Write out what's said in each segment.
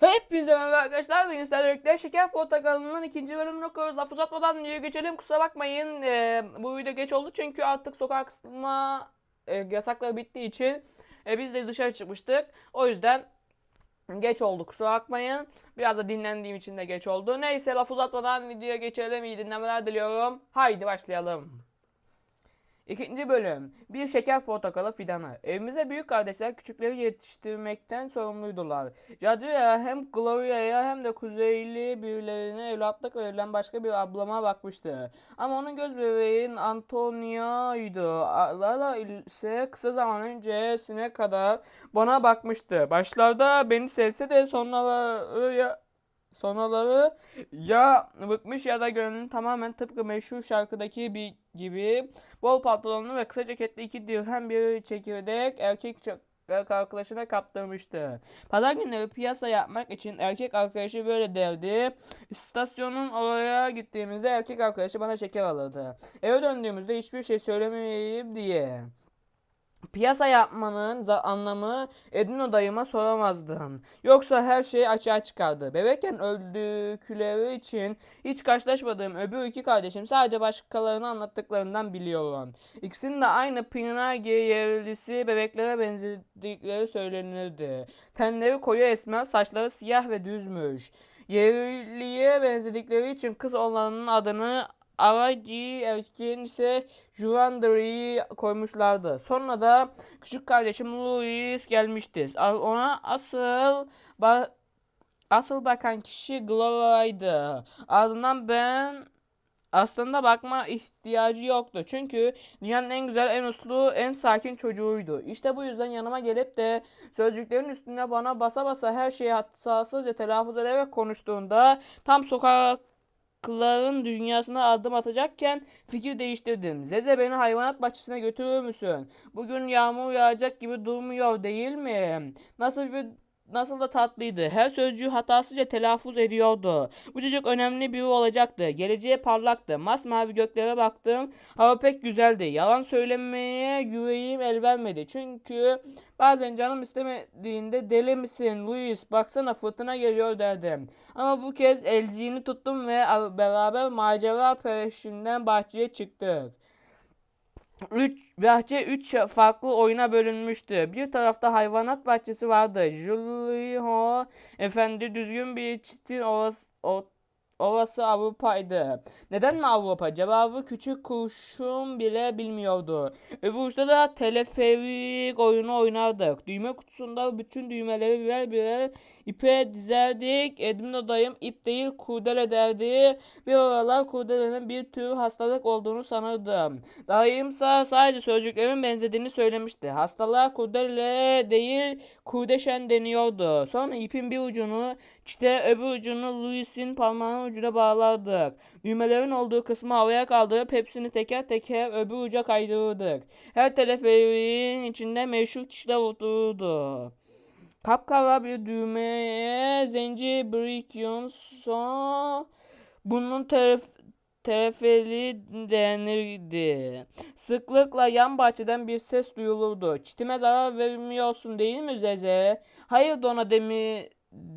Hepinize merhaba arkadaşlar. Ben İster Birlikte Şeker Portakalı'nın ikinci bölümünü okuyoruz. Laf uzatmadan videoya geçelim. Kusura bakmayın. Ee, bu video geç oldu çünkü artık sokağa kısıtma e, yasakları bittiği için e, biz de dışarı çıkmıştık. O yüzden geç oldu. Kusura bakmayın. Biraz da dinlendiğim için de geç oldu. Neyse laf uzatmadan videoya geçelim. İyi dinlemeler diliyorum. Haydi başlayalım. İkinci bölüm. Bir şeker portakalı fidanı. Evimize büyük kardeşler küçükleri yetiştirmekten sorumluydular. Cadıya hem Gloria'ya hem de kuzeyli birilerine evlatlık verilen başka bir ablama bakmıştı. Ama onun göz bebeğin Antonia'ydı. Lara ise kısa zaman öncesine kadar bana bakmıştı. Başlarda beni sevse de sonraları ya Sonraları ya bıkmış ya da gönlünü tamamen tıpkı meşhur şarkıdaki bir gibi bol pantolonlu ve kısa ceketli iki dirhem bir çekirdek erkek çok arkadaşına kaptırmıştı. Pazar günleri piyasa yapmak için erkek arkadaşı böyle derdi. İstasyonun oraya gittiğimizde erkek arkadaşı bana şeker alırdı. Eve döndüğümüzde hiçbir şey söylemeyeyim diye. Piyasa yapmanın anlamı Edino dayıma soramazdım. Yoksa her şey açığa çıkardı. Bebekken öldükleri için hiç karşılaşmadığım öbür iki kardeşim sadece başkalarının anlattıklarından biliyorum. İkisinin de aynı Pinarge yerlisi bebeklere benzedikleri söylenirdi. Tenleri koyu esmer, saçları siyah ve düzmüş. Yerliye benzedikleri için kız olanın adını Araci erkeğin ise Juandri koymuşlardı. Sonra da küçük kardeşim Louis gelmişti. Ona asıl ba- asıl bakan kişi Gloria'ydı. Ardından ben aslında bakma ihtiyacı yoktu. Çünkü dünyanın en güzel, en uslu, en sakin çocuğuydu. İşte bu yüzden yanıma gelip de sözcüklerin üstüne bana basa basa her şeyi hassasızca telaffuz ederek konuştuğunda tam sokak Kıların dünyasına adım atacakken fikir değiştirdim. Zeze beni hayvanat bahçesine götürür müsün? Bugün yağmur yağacak gibi durmuyor değil mi? Nasıl bir nasıl da tatlıydı. Her sözcüğü hatasızca telaffuz ediyordu. Bu çocuk önemli biri olacaktı. Geleceğe parlaktı. Masmavi göklere baktım. Hava pek güzeldi. Yalan söylemeye yüreğim el vermedi. Çünkü bazen canım istemediğinde deli misin Louis baksana fırtına geliyor derdim. Ama bu kez elciğini tuttum ve beraber macera peşinden bahçeye çıktık. Üç, bahçe 3 farklı oyuna bölünmüştü. Bir tarafta hayvanat bahçesi vardı. Julio efendi düzgün bir çitin ovası, o, ovası Avrupa'ydı. Neden mi Avrupa? Cevabı küçük kurşun bile bilmiyordu. Öbür uçta da teleferik oyunu oynardık. Düğme kutusunda bütün düğmeleri birer birer ipe dizerdik. Edmund dayım ip değil kurdele derdi. Bir aralar kurdelenin bir tür hastalık olduğunu sanırdım. Dayımsa sadece sözcüklerin benzediğini söylemişti. Hastalığa kurdele değil kurdeşen deniyordu. Sonra ipin bir ucunu işte öbür ucunu Louis'in parmağının ucuna bağlardık. Düğmelerin olduğu kısmı havaya kaldırıp hepsini teker teker öbür uca kaydırırdık. Her teleferiğin içinde meşhur kişiler otururdu. Kapkara bir düğmeye zenci Brikionson bunun taraf teleferi denirdi. Sıklıkla yan bahçeden bir ses duyulurdu. Çitime zarar vermiyorsun değil mi Zeze? Hayır Dona demi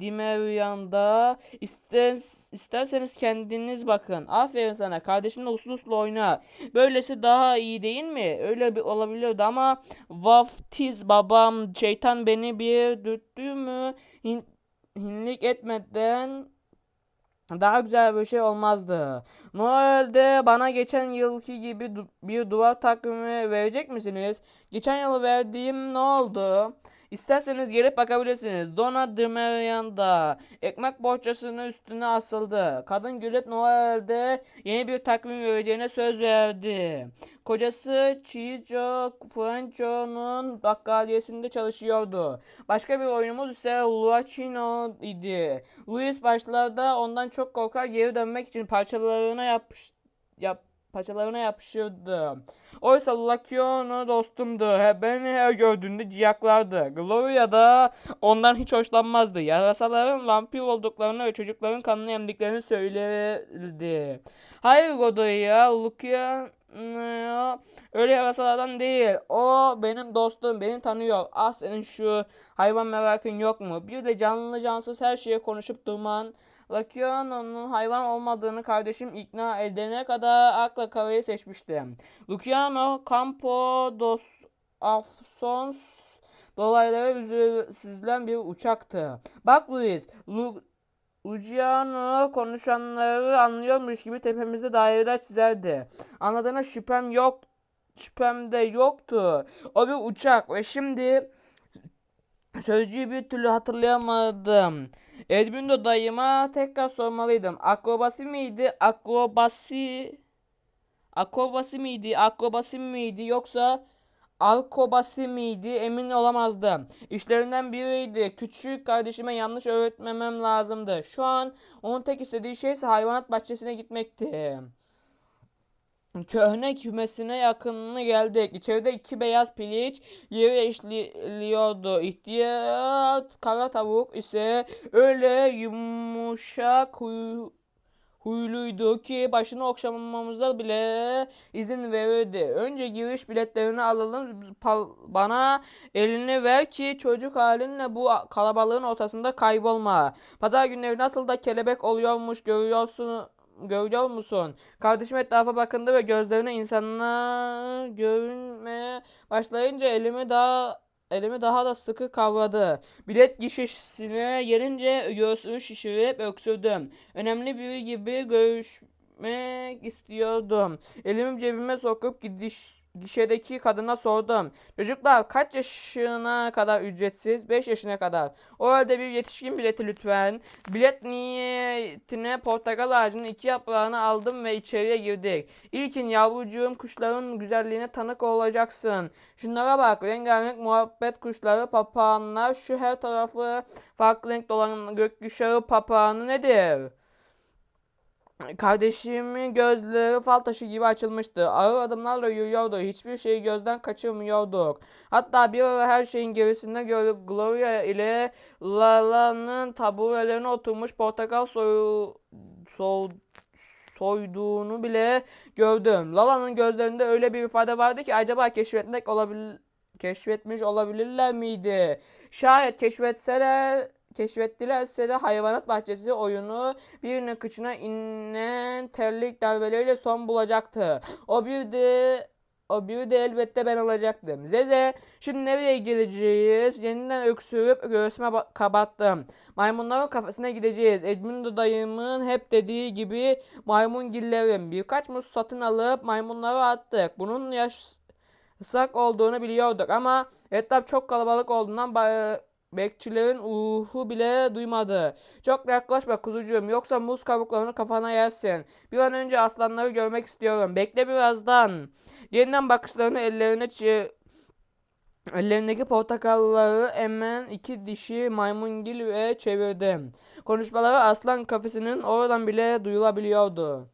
Dimeryanda İster, isterseniz kendiniz bakın. Aferin sana. Kardeşinle uslu uslu oyna. Böylesi daha iyi değil mi? Öyle bir olabilirdi ama vaftiz babam şeytan beni bir dürttü mü hin, hinlik etmeden daha güzel bir şey olmazdı. Noel'de bana geçen yılki gibi bir duvar takvimi verecek misiniz? Geçen yıl verdiğim ne oldu? İsterseniz gelip bakabilirsiniz. Donna Dimerianda ekmek bohçasının üstüne asıldı. Kadın gülüp Noel'de yeni bir takvim vereceğine söz verdi. Kocası Chijo Francho'nun bakkaliyesinde çalışıyordu. Başka bir oyunumuz ise Luachino idi. Luis başlarda ondan çok korkar geri dönmek için parçalarına yapış, yap, paçalarına yapışırdı. Oysa Luciano dostumdu. He, beni her gördüğünde ciyaklardı. Gloria da ondan hiç hoşlanmazdı. Yarasaların vampir olduklarını ve çocukların kanını emdiklerini söylerdi. Hayır Godoy'a, Lucia Öyle yarasalardan değil. O benim dostum. Beni tanıyor. Ah senin şu hayvan merakın yok mu? Bir de canlı cansız her şeye konuşup durman. Luciano'nun hayvan olmadığını kardeşim ikna edene kadar akla karayı seçmiştim. Luciano Campo dos Afsons dolayları üzü- süzülen bir uçaktı. Bak Luis, Lu Luciano konuşanları anlıyormuş gibi tepemizde daireler çizerdi. Anladığına şüphem yok, şüphem de yoktu. O bir uçak ve şimdi sözcüğü bir türlü hatırlayamadım. Edmundo dayıma tekrar sormalıydım. Akrobasi miydi? Akrobasi... Akrobasi miydi? Akrobasi miydi? Yoksa Alkobasi miydi? Emin olamazdım. İşlerinden biriydi. Küçük kardeşime yanlış öğretmemem lazımdı. Şu an onun tek istediği şey ise hayvanat bahçesine gitmekti. Köhne kümesine yakınına geldik. İçeride iki beyaz piliç yere eşliyordu. İhtiyar kara tavuk ise öyle yumuşak huy, huyluydu ki başını okşamamamıza bile izin verirdi. Önce giriş biletlerini alalım bana elini ver ki çocuk halinle bu kalabalığın ortasında kaybolma. Pazar günleri nasıl da kelebek oluyormuş görüyorsun görüyor musun? Kardeşim etrafa bakındı ve gözlerine insanlar görünmeye başlayınca elimi daha elimi daha da sıkı kavradı. Bilet gişesine gelince göğsümü şişirip öksürdüm. Önemli biri gibi görüşmek istiyordum. Elimi cebime sokup gidiş gişedeki kadına sordum. Çocuklar kaç yaşına kadar ücretsiz? 5 yaşına kadar. O halde bir yetişkin bileti lütfen. Bilet niyetine portakal ağacının iki yaprağını aldım ve içeriye girdik. İlkin yavrucuğum kuşların güzelliğine tanık olacaksın. Şunlara bak rengarenk muhabbet kuşları papağanlar şu her tarafı farklı renk dolan gökkuşağı papağanı nedir? Kardeşimin gözleri fal taşı gibi açılmıştı. Ağır adımlarla yürüyordu. Hiçbir şeyi gözden kaçırmıyorduk. Hatta bir ara her şeyin gerisinde gördük. Gloria ile Lala'nın taburelerine oturmuş portakal soyu, soy, soyduğunu bile gördüm. Lala'nın gözlerinde öyle bir ifade vardı ki acaba keşfetmek olabilir keşfetmiş olabilirler miydi? Şayet keşfetseler keşfettilerse de hayvanat bahçesi oyunu birinin kıçına inen terlik darbeleriyle son bulacaktı. O bir de o biri de elbette ben olacaktım. Zeze şimdi nereye gideceğiz? Yeniden öksürüp göğsüme kapattım. Maymunların kafesine gideceğiz. Edmundo dayımın hep dediği gibi maymun gillerim. Birkaç muz satın alıp maymunları attık. Bunun yasak olduğunu biliyorduk ama etraf çok kalabalık olduğundan Bekçilerin uhu bile duymadı. Çok yaklaşma kuzucuğum yoksa muz kabuklarını kafana yersin. Bir an önce aslanları görmek istiyorum. Bekle birazdan. Yeniden bakışlarını ellerine Ellerindeki portakalları emen iki dişi maymungil ve çevirdim. Konuşmaları aslan kafesinin oradan bile duyulabiliyordu.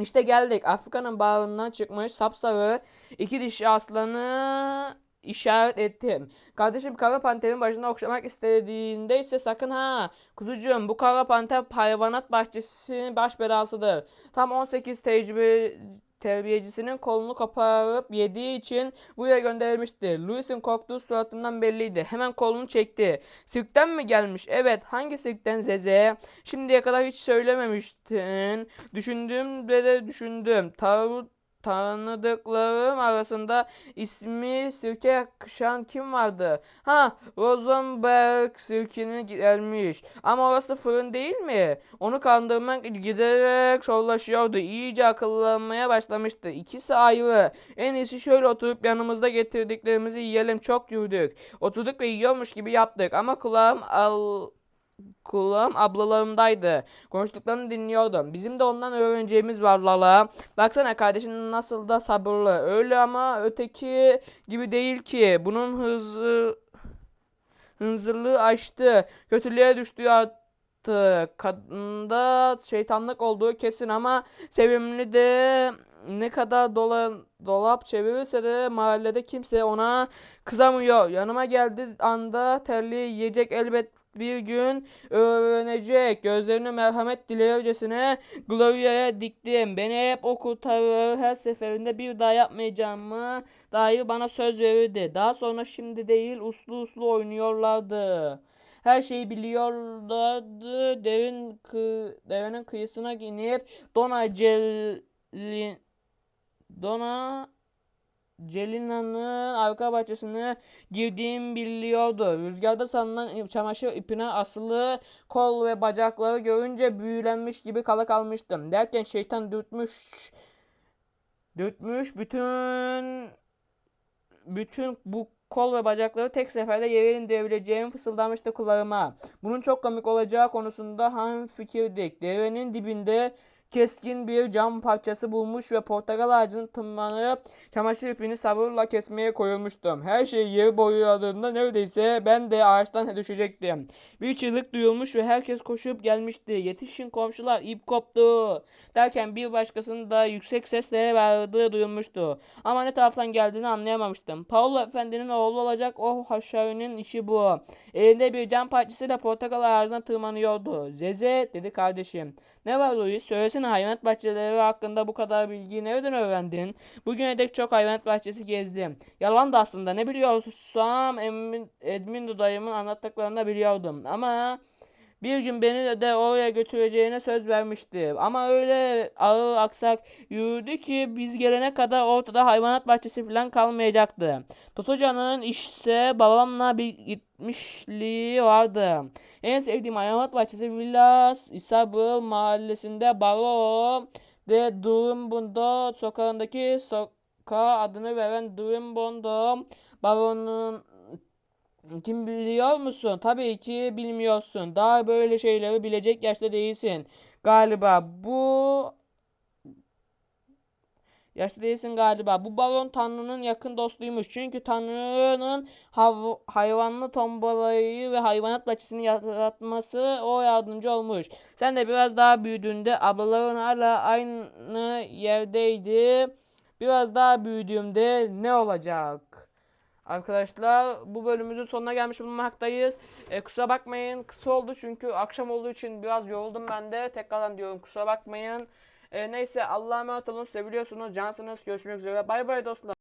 İşte geldik. Afrika'nın bağrından çıkmış sapsarı iki dişi aslanı işaret ettim. Kardeşim kara panterin başına okşamak istediğinde ise sakın ha. Kuzucuğum bu kara panter hayvanat bahçesinin baş belasıdır. Tam 18 tecrübe terbiyecisinin kolunu koparıp yediği için buraya gönderilmişti. Louis'in korktuğu suratından belliydi. Hemen kolunu çekti. Sirkten mi gelmiş? Evet. Hangi sirkten Zeze? Şimdiye kadar hiç söylememiştin. Düşündüğümde de düşündüm. Tarut tanıdıklarım arasında ismi sirke yakışan kim vardı? Ha, Rosenberg sirkinin gelmiş. Ama orası fırın değil mi? Onu kandırmak giderek zorlaşıyordu. İyice akıllanmaya başlamıştı. İkisi ayrı. En iyisi şöyle oturup yanımızda getirdiklerimizi yiyelim. Çok yürüdük. Oturduk ve yiyormuş gibi yaptık. Ama kulağım al kulağım ablalarımdaydı. Konuştuklarını dinliyordum. Bizim de ondan öğreneceğimiz var Lala. Baksana kardeşin nasıl da sabırlı. Öyle ama öteki gibi değil ki. Bunun hızı hınzırlığı aştı. Kötülüğe düştü artık. Kadında şeytanlık olduğu kesin ama sevimli de ne kadar dola, dolap çevirirse de mahallede kimse ona kızamıyor. Yanıma geldi anda terli yiyecek elbet bir gün öğrenecek. Gözlerini merhamet dilercesine Gloria'ya diktim. Beni hep o kurtarır. Her seferinde bir daha yapmayacağımı dair bana söz verirdi. Daha sonra şimdi değil uslu uslu oynuyorlardı. Her şeyi biliyorlardı. Devin kı devenin kıyısına inip Dona Celin Dona Celina'nın arka bahçesine girdiğim biliyordu. Rüzgarda sallanan çamaşır ipine asılı kol ve bacakları görünce büyülenmiş gibi kala kalmıştım. Derken şeytan dürtmüş dürtmüş bütün bütün bu kol ve bacakları tek seferde yere indirebileceğimi fısıldamıştı kulağıma. Bunun çok komik olacağı konusunda hemfikirdik. Derenin dibinde keskin bir cam parçası bulmuş ve portakal ağacını tırmanıp çamaşır ipini sabırla kesmeye koyulmuştum. Her şey yeri boyadığında neredeyse ben de ağaçtan düşecektim. Bir çığlık duyulmuş ve herkes koşup gelmişti. Yetişin komşular ip koptu derken bir başkasının da yüksek sesle bağırdığı duyulmuştu. Ama ne taraftan geldiğini anlayamamıştım. Paulo efendinin oğlu olacak o haşarinin işi bu. Elinde bir cam parçasıyla portakal ağacına tırmanıyordu. Zeze dedi kardeşim. Ne var Louis? Söylesene hayvanat bahçeleri hakkında bu kadar bilgiyi nereden öğrendin? Bugüne dek çok hayvanat bahçesi gezdim. Yalan da aslında ne biliyorsam Edmundo dayımın anlattıklarını biliyordum. Ama bir gün beni de oraya götüreceğine söz vermişti. Ama öyle ağır aksak yürüdü ki biz gelene kadar ortada hayvanat bahçesi falan kalmayacaktı. Totocan'ın ise babamla bir gitmişliği vardı. En sevdiğim hayvanat bahçesi Villas Isabel mahallesinde Baro de Durumbundo sokağındaki sokağa adını veren Durumbundo Baro'nun kim biliyor musun? Tabii ki bilmiyorsun. Daha böyle şeyleri bilecek yaşta değilsin. Galiba bu yaşta değilsin galiba. Bu baron Tanrı'nın yakın dostuymuş. Çünkü Tanrı'nın hav- hayvanlı tombalayı ve hayvanat bahçesini yaratması o yardımcı olmuş. Sen de biraz daha büyüdüğünde ablaların hala aynı yerdeydi. Biraz daha büyüdüğümde ne olacak? Arkadaşlar bu bölümümüzün sonuna gelmiş bulunmaktayız. E, kusura bakmayın kısa oldu çünkü akşam olduğu için biraz yoruldum ben de. Tekrardan diyorum kusura bakmayın. E, neyse Allah'a emanet olun. Seviyorsunuz. Cansınız. Görüşmek üzere. Bay bay dostlar.